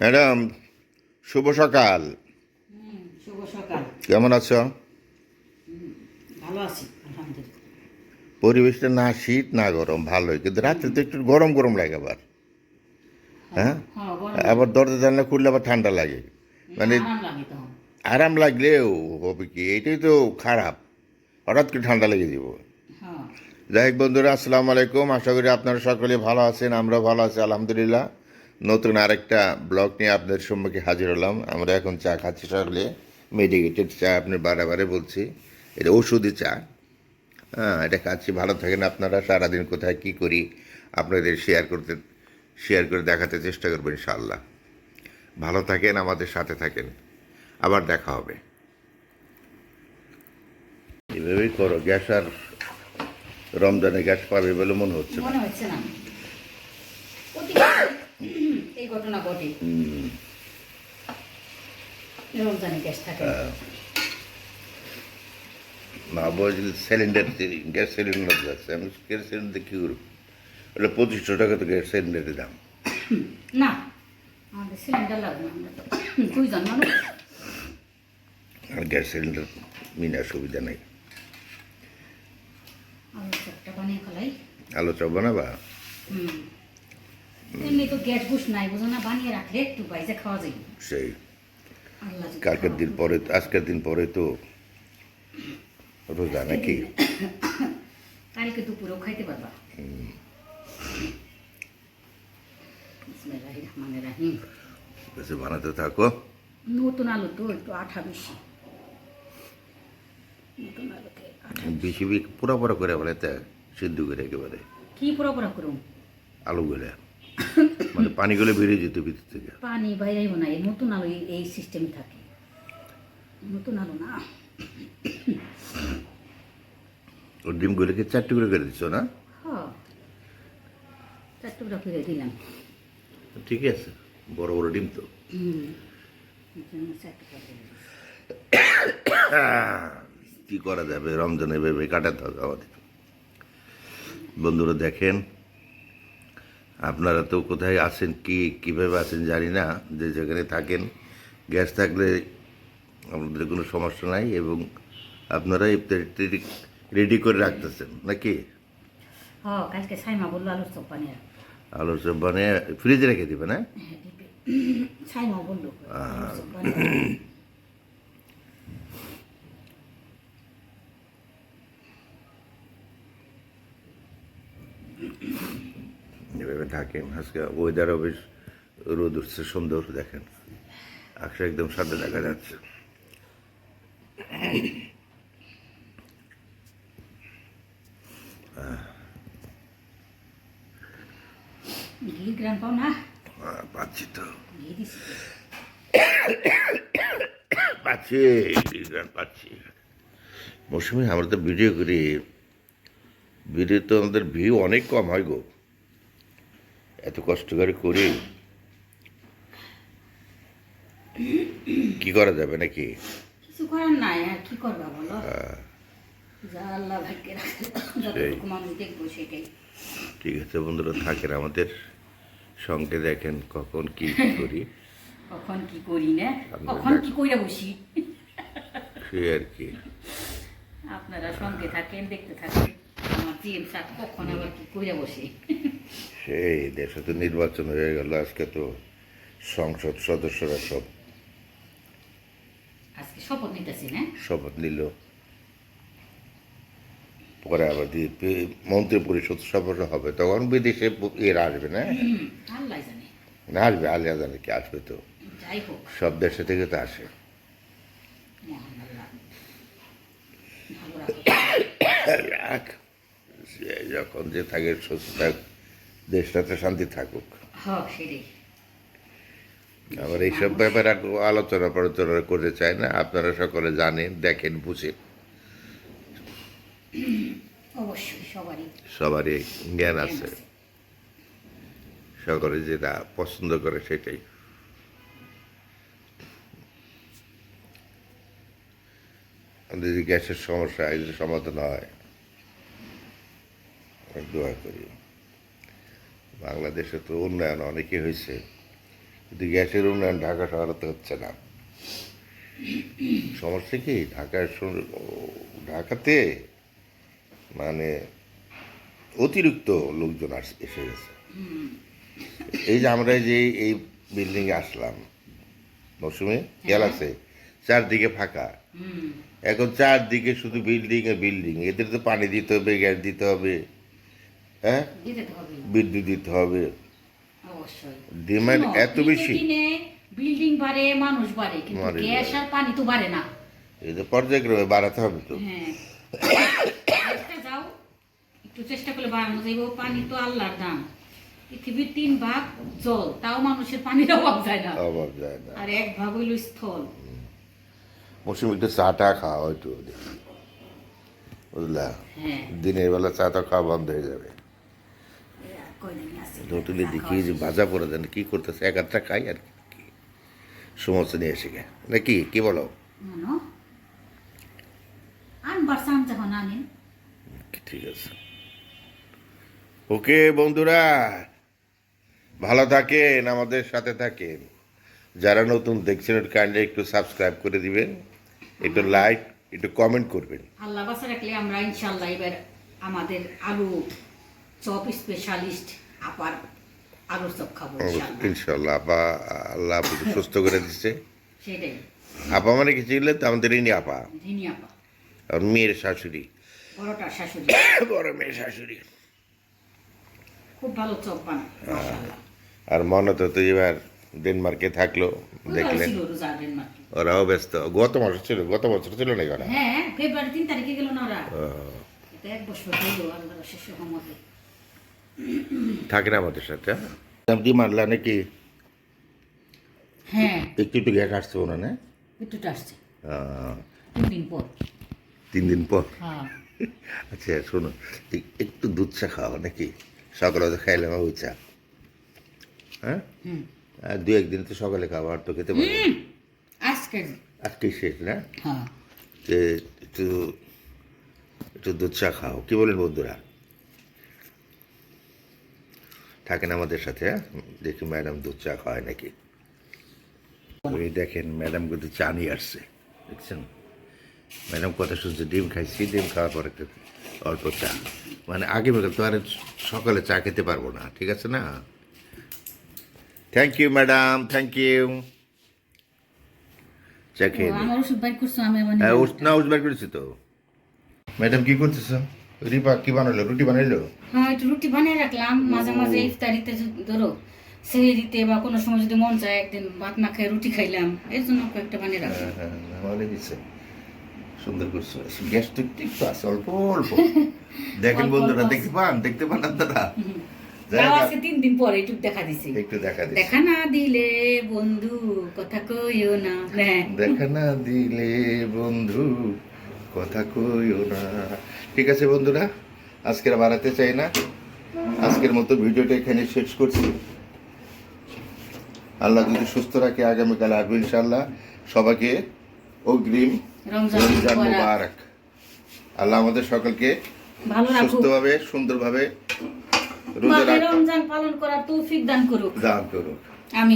Madam শুভ সকাল। শুভ সকাল। কেমন আছো? ভালো আছি পরিবেশটা না শীত না গরম ভালোই। কিন্তু রাত্রে তো একটু গরম গরম লাগে আবার। হ্যাঁ হ্যাঁ? আবার দরজা জানলা খুললে আবার ঠান্ডা লাগে। মানে আরাম লাগলেও হবে কি? এটাই তো খারাপ। হঠাৎ করে ঠান্ডা লেগে যাব। হ্যাঁ। যাই হোক বন্ধুরা আসসালামু আলাইকুম। আশা করি আপনারা সকলে ভালো আছেন আমরা ভালো আছি আলহামদুলিল্লাহ। নতুন আরেকটা ব্লগ নিয়ে আপনাদের সম্মুখে হাজির হলাম। আমরা এখন চা খাচ্ছি সকলে। মেডিকেটেড চা আপনি বারে বলছি। এটা ওষুধি চা। হ্যাঁ এটা খাচ্ছি। ভালো থাকেন আপনারা। সারাদিন কোথায়, কি করি, আপনাদের শেয়ার করতে শেয়ার করে দেখাতে চেষ্টা করবেন ইনশাআল্লাহ। ভালো থাকেন, আমাদের সাথে থাকেন। আবার দেখা হবে। এভাবেই করো। গ্যাস আর রমজানে গ্যাস পাবে বলে মনে হচ্ছে না। এই ঘটনা ঘটে। গ্যাস থাকে। না। না বলছিল সিলিন্ডার গ্যাস সিলিন্ডার যাচ্ছে। আমি গ্যাস সিলিন্ডার কী করব? ওটা পঁচিশশো টাকা তো গ্যাস সিলিন্ডারের দাম না আমাদের সিলিন্ডার লাগবে আমরা তো দুইজন মানুষ আর গ্যাস সিলিন্ডার সুবিধা নেই। আলু চপটা বানিয়ে আলো চপ বানাবা? হুম। এমনি তো গ্যাস নাই বুঝো না? বানিয়ে রাখলে একটু বাইজে খাওয়া যায়। সেই। কালকের দিন পরে আজকের দিন পরে তো রোজা নাকি? কালকে দুপুরেও খাইতে পারবা। কিছু বানাতে থাকো। নতুন আলু তো একটু আঠা বেশি। বেশি। বেশি পুরা পুরা করে বলে সিদ্ধ করে একেবারে। কি পোড়া পোড়া করুম? আলুগুলো মানে পানিগুলো বেরিয়ে যেত ভিতর থেকে। পানি বাইরেও না এই নতুন আলু এই- সিস্টেম থাকে। নতুন আলু না। ওর ডিমগুলোকে চারটে করে করে দিচ্ছ না? হ চার টুকরা করে দিলাম। ঠিক আছে বড় বড় ডিম তো। চার টুকরা। কি করা যাবে? রমজানে ভেবে কাটাতে হবে আমাদের। বন্ধুরা দেখেন আপনারা তো কোথায় আছেন কি কীভাবে আছেন জানি না যে যেখানে থাকেন গ্যাস থাকলে আপনাদের কোনো সমস্যা নাই এবং আপনারা ইফতারি রেডি করে রাখতেছেন নাকি? হ কালকে আলুর চপ বানিয়ে ফ্রিজে রেখে দেবেন হ্যাঁ হ্যাঁ দিবে সাইমা বলল আলুর চপ বানিয়ে রাখ। এভাবে থাকেন। আজকে ওয়েদারও বেশ রোদ উঠছে সুন্দর দেখেন। আকাশে একদম সাদা দেখা যাচ্ছে। পাচ্ছি তো। পাচ্ছি পাচ্ছি। মৌসুমি আমরা তো ভিডিও করি। ভিডিও তো আমাদের ভিউ অনেক কম হয় গো। এত কষ্ট করে করি। কি করা যাবে নাকি? কিছু করার নাই আর কি করবা বলো? যা আল্লাহ ভাগ্যে রাখে যতটুকু মানুষ দেখব সেটাই। ঠিক আছে বন্ধুরা থাকেন আমাদের সঙ্গে দেখেন কখন কি করি। কখন কি করি না? কখন কি কইরা বসি? সে আর কি। আপনারা সঙ্গে থাকেন দেখতে থাকেন। আমার সাহেব কখন আবার কি কইরা বসে? সেই দেশে তো নির্বাচন হয়ে গেল আজকে তো সংসদ সদস্যরা সব শপথ নিতেছি না? শপথ নিল। পরে আবার মন্ত্রী পরিষদ শপথ হবে তখন বিদেশে এরা আসবে না? না আসবে আলিয়া জানে কি আসবে তো। সব দেশে থেকে তো আসে। যখন যে থাকে সুস্থ থাক। দেশটাতে শান্তি থাকুক। আবার এইসব ব্যাপারে আলোচনা প্রলোচনা করতে চাই না আপনারা সকলে জানেন দেখেন বুঝেন। সবারই। জ্ঞান আছে। সকলে যেটা পছন্দ করে সেটাই। যদি গ্যাসের সমস্যা সমাধান হয় দোয়া করি। বাংলাদেশে তো উন্নয়ন অনেকই হয়েছে কিন্তু গ্যাসের উন্নয়ন ঢাকা শহরে তো হচ্ছে না। সমস্যা কি? ঢাকার ঢাকাতে মানে অতিরিক্ত লোকজন আস- এসে গেছে। এই যে আমরা যে এই বিল্ডিংয়ে আসলাম মৌসুমে খেয়াল আছে? চারদিকে ফাঁকা। এখন চারদিকে শুধু বিল্ডিং আর বিল্ডিং এদের তো পানি দিতে হবে গ্যাস দিতে হবে। হ্যাঁ? বিদ্যুৎ দিতে হবে। ডিমান্ড এত বেশি। বিল্ডিং বাড়ে মানুষ বাড়ে কিন্তু গ্যাস আর পানি তো বাড়ে না। এই যে পর্যায়ক্রমে বাড়াতে হবে তো। হ্যাঁ। যাও একটু চেষ্টা করলে বাড়ানো যাইব পানি তো আল্লাহর দাম পৃথিবীর তিন ভাগ জল তাও মানুষের পানির অভাব যায় না। অভাব যায় না। আর এক ভাগ হইল স্থল। মৌসুমি একটু চা টা খাওয়া একটু বুঝলা? হ্যাঁ। দিনের বেলা চা টা খাওয়া বন্ধ হয়ে যাবে এই আর কয়দিন আছে। হোটেলে দেখি যে ভাজা পড়ে দেন কি করতেছে? এক আধটা খাই আর কি। সমস্যা নিয়ে এসে গে নাকি কি? বলো? ঠিক আছে। ওকে বন্ধুরা ভালো থাকেন আমাদের সাথে থাকেন। যারা নতুন দেখছেন কাইন্ডলি একটু সাবস্ক্রাইব করে দিবেন একটু লাইক একটু কমেন্ট করবেন। আল্লাহ বাসা রাখলে আমরা ইনশাল্লাহ এবার আমাদের আলু চপ স্পেশালিস্ট আপার আলুর চপ খাব ইনশাল্লাহ আপা আল্লাহ সুস্থ করে দিচ্ছে সেটাই। আপা মানে কি ছিল তো? আমাদের ইনি আপা ধিনি আপা আর মেয়ের শাশুড়ি। বড়টা শাশুড়ি। বড় মেয়ের শাশুড়ি। খুব ভালো চপ বানায়। আর মনে তো তো এবার ডেনমার্কে থাকল দেখলেন। ওরাও ব্যস্ত। গত মাস ছিল গত বছর ছিল না ওরা? হ্যাঁ ফেব্রুয়ারি তিন তারিখে গেল না ওরা? এক বছর আল্লাহ শেষ থাকেন আমাদের সাথে কি মারলা নাকি হ্যাঁ। একটু একটু গ্যাস আসছে ওনা না? একটুটা আসছে। তিন দিন পর। তিন দিন পর? হ্যাঁ। আচ্ছা শোনো একটু দুধ চা খাওয়া নাকি? সকালে তো খাইলাম ওই চা। হ্যাঁ? আর দু একদিন তো সকালে খাবার তো খেতে পারব হুম, আজকে আজকে শেষ না? হ্যাঁ। যে একটু একটু দুধ চা খাও। কি বলেন বন্ধুরা? থাকেন আমাদের সাথে হ্যাঁ? দেখি ম্যাডাম দুধ চা খাওয়ায় নাকি। ওই দেখেন ম্যাডাম কিন্তু চা নিয়ে আসছে দেখছেন? ম্যাডাম কথা শুনছে ডিম খাইছি ডিম খাওয়ার পর অল্প চা। মানে আগে বেলা তো আর সকালে চা খেতে পারব না ঠিক আছে না? Thank you madam thank you চা খেয়ে। ওষুধ হ্যাঁ না ওষ বের করেছি তো। ম্যাডাম কি করতেছ রিপা কি বানাইলো? রুটি বানাইলো? হ্যাঁ একটু রুটি বানিয়ে রাখলাম। মাঝে মাঝে ইফতারিতে ধরো সেহরিতে বা কোনো সময় যদি মন চায় একদিন ভাত না খেয়ে রুটি খাইলাম। এর জন্য কয়েকটা বানিয়ে রাখলাম। হ্যাঁ হ্যাঁ ভালো দিচ্ছে সুন্দর করছ। গ্যাস তো একটু আছে অল্প অল্প। দেখেন বন্ধুরা দেখতে পান দেখতে পান আপনারা? আজকে তিন দিন পরে একটু দেখা দিছি। একটু দেখা দেখা না দিলে বন্ধু কথা কইও না। হ্যাঁ। দেখা না দিলে বন্ধু কথা কইও না। ঠিক আছে বন্ধুরা? আজকের বাড়াতে চাই না। আজকের মতো ভিডিওটা এখানে শেষ করছি। আল্লাহ যদি সুস্থ রাখে আগামীকাল আসবে ইনশাল্লাহ সবাইকে অগ্রিম রমজান মুবারক। আল্লাহ আমাদের সকলকে সুস্থভাবে সুন্দরভাবে রোজা মাহে রাখ রমজান পালন করার তৌফিক দান করুক। দান করুক। আমি